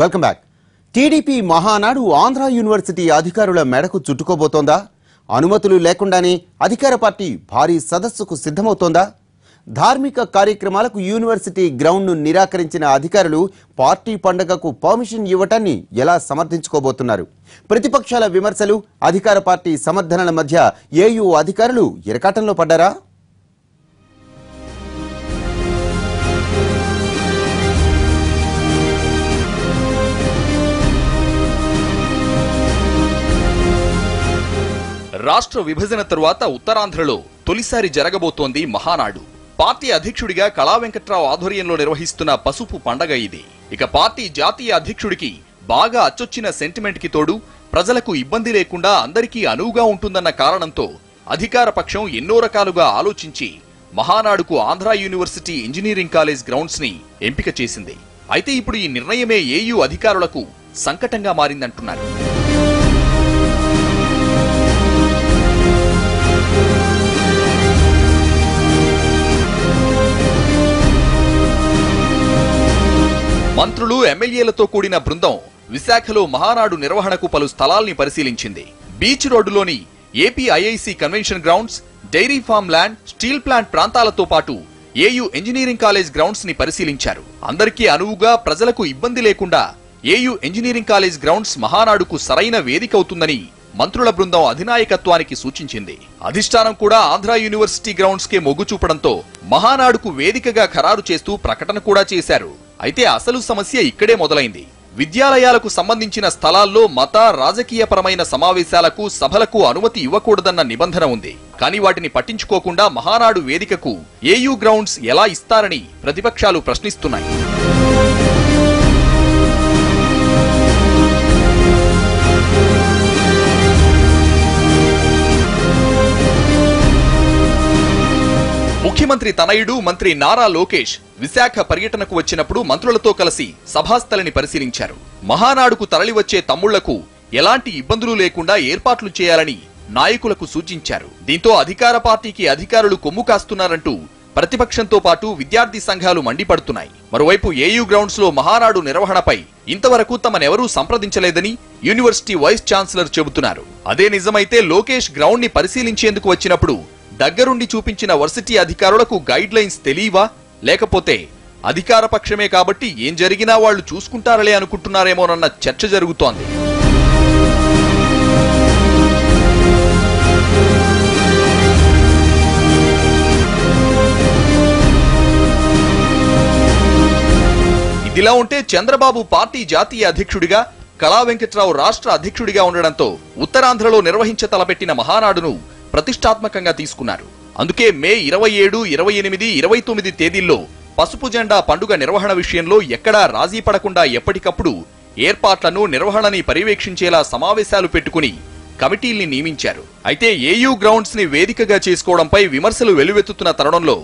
Welcome back TDP Mahanadu Andhra university అధికారుల మెడకు చుట్టుకోబోతోందా? అనుమతులు లేకుండానే అధికార పార్టీ భారీ సదస్సుకు సిద్ధమవుతోందా? ధార్మిక కార్యక్రమాలకు యూనివర్సిటీ గ్రౌండ్ను నిరాకరించిన అధికారులు పార్టీ పండగకు పర్మిషన్ ఇవ్వటాన్ని ఎలా సమర్థించుకోబోతున్నారు? ప్రతిపక్షాల విమర్శలు అధికార పార్టీ సమర్థనల మధ్య ఏయూ అధికారులు ఇరకాటంలో పడ్డారా? రాష్ట్ర విభజన తరువాత ఉత్తరాంధ్రలో తొలిసారి జరగబోతోంది మహానాడు. పార్టీ అధ్యక్షుడిగా కళా వెంకట్రావు ఆధ్వర్యంలో నిర్వహిస్తున్న పసుపు పండగ ఇది. ఇక పార్టీ జాతీయ అధ్యక్షుడికి బాగా అచ్చొచ్చిన సెంటిమెంట్కి తోడు ప్రజలకు ఇబ్బంది లేకుండా అందరికీ అనువుగా ఉంటుందన్న కారణంతో అధికార పక్షం ఎన్నో రకాలుగా ఆలోచించి మహానాడుకు ఆంధ్ర యూనివర్సిటీ ఇంజనీరింగ్ కాలేజ్ గ్రౌండ్స్ని ఎంపిక చేసింది. అయితే ఇప్పుడు ఈ నిర్ణయమే ఏయూ అధికారులకు సంకటంగా మారిందంటున్నారు. మంత్రులు ఎమ్మెల్యేలతో కూడిన బృందం విశాఖలో మహానాడు నిర్వహణకు పలు స్థలాల్ని పరిశీలించింది. బీచ్ రోడ్డులోని AP IIC convention grounds dairy farm land steel plant ప్రాంతాలతో పాటు ఏయూ ఇంజనీరింగ్ కాలేజ్ గ్రౌండ్స్ని పరిశీలించారు. అందరికీ అనువుగా ప్రజలకు ఇబ్బంది లేకుండా ఏయూ ఇంజనీరింగ్ కాలేజ్ గ్రౌండ్స్ మహానాడుకు సరైన వేదిక అవుతుందని మంత్రుల బృందం అధినాయకత్వానికి సూచించింది. అధిష్టానం కూడా ఆంధ్ర యూనివర్సిటీ గ్రౌండ్స్ కే మొగ్గు చూపడంతో మహానాడుకు వేదికగా ఖరారు చేస్తూ ప్రకటన కూడా చేశారు. అయితే అసలు సమస్య ఇక్కడే మొదలైంది. విద్యాలయాలకు సంబంధించిన స్థలాల్లో మత రాజకీయపరమైన సమావేశాలకు సభలకు అనుమతి ఇవ్వకూడదన్న నిబంధన ఉంది. కానీ వాటిని పట్టించుకోకుండా మహానాడు వేదికకు ఏయూ గ్రౌండ్స్ ఎలా ఇస్తారని ప్రతిపక్షాలు ప్రశ్నిస్తున్నాయి. ముఖ్యమంత్రి తనయుడు మంత్రి నారా లోకేష్ విశాఖ పర్యటనకు వచ్చినప్పుడు మంత్రులతో కలిసి సభాస్థలిని పరిశీలించారు. మహానాడుకు తరలివచ్చే తమ్ముళ్ళకు ఎలాంటి ఇబ్బందులు లేకుండా ఏర్పాట్లు చేయాలని నాయకులకు సూచించారు. దీంతో అధికార పార్టీకి అధికారులు కొమ్ము కాస్తున్నారంటూ ప్రతిపక్షంతో పాటు విద్యార్థి సంఘాలు మండిపడుతున్నాయి. మరోవైపు ఏయూ గ్రౌండ్స్లో మహానాడు నిర్వహణపై ఇంతవరకు తమనెవరూ సంప్రదించలేదని యూనివర్సిటీ వైస్ ఛాన్సలర్ చెబుతున్నారు. అదే నిజమైతే లోకేష్ గ్రౌండ్ని పరిశీలించేందుకు వచ్చినప్పుడు దగ్గరుండి చూపించిన వర్సిటీ అధికారులకు గైడ్ లైన్స్ తెలియవా? లేకపోతే అధికార పక్షమే కాబట్టి ఏం జరిగినా వాళ్ళు చూసుకుంటారలే అనుకుంటున్నారేమోనన్న చర్చ జరుగుతోంది. ఇదిలా ఉంటే చంద్రబాబు పార్టీ జాతీయ అధ్యక్షుడిగా కళా వెంకట్రావు రాష్ట్ర అధ్యక్షుడిగా ఉండడంతో ఉత్తరాంధ్రలో నిర్వహించ తలపెట్టిన మహానాడును ప్రతిష్టాత్మకంగా తీసుకున్నారు. అందుకే మే ఇరవై ఏడు ఇరవై ఎనిమిది ఇరవై తొమ్మిది తేదీల్లో పసుపు జెండా పండుగ నిర్వహణ విషయంలో ఎక్కడా రాజీ పడకుండా ఎప్పటికప్పుడు ఏర్పాట్లను నిర్వహణని పర్యవేక్షించేలా సమావేశాలు పెట్టుకుని కమిటీల్ని నియమించారు. అయితే ఏయూ గ్రౌండ్స్ని వేదికగా చేసుకోవడంపై విమర్శలు వెలువెత్తుతున్న తరుణంలో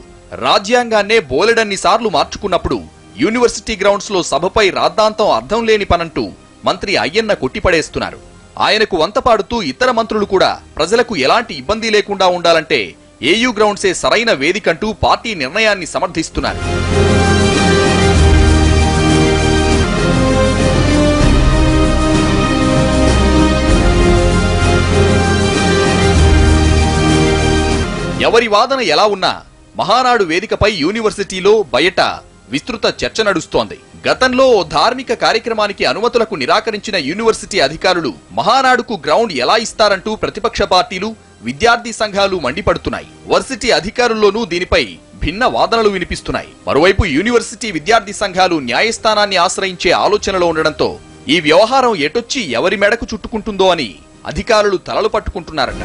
రాజ్యాంగాన్నే బోలెడన్ని సార్లు మార్చుకున్నప్పుడు యూనివర్సిటీ గ్రౌండ్స్లో సభపై రాద్ధాంతం అర్థం లేని పనంటూ మంత్రి అయ్యన్న కొట్టిపడేస్తున్నారు. ఆయనకు వంతపాడుతూ ఇతర మంత్రులు కూడా ప్రజలకు ఎలాంటి ఇబ్బంది లేకుండా ఉండాలంటే ఏయూ గ్రౌండ్సే సరైన వేదికంటూ పార్టీ నిర్ణయాన్ని సమర్థిస్తున్నారు. ఎవరి వాదన ఎలా ఉన్నా మహానాడు వేదికపై యూనివర్సిటీలో బయట విస్తృత చర్చ నడుస్తోంది. గతంలో ఓ ధార్మిక కార్యక్రమానికి అనుమతులకు నిరాకరించిన యూనివర్సిటీ అధికారులు మహానాడుకు గ్రౌండ్ ఎలా ఇస్తారంటూ ప్రతిపక్ష పార్టీలు విద్యార్థి సంఘాలు మండిపడుతున్నాయి. వర్సిటీ అధికారుల్లోనూ దీనిపై భిన్న వాదనలు వినిపిస్తున్నాయి. మరోవైపు యూనివర్సిటీ విద్యార్థి సంఘాలు న్యాయస్థానాన్ని ఆశ్రయించే ఆలోచనలో ఉండడంతో ఈ వ్యవహారం ఎటొచ్చి ఎవరి మెడకు చుట్టుకుంటుందో అని అధికారులు తలలు పట్టుకుంటున్నారట.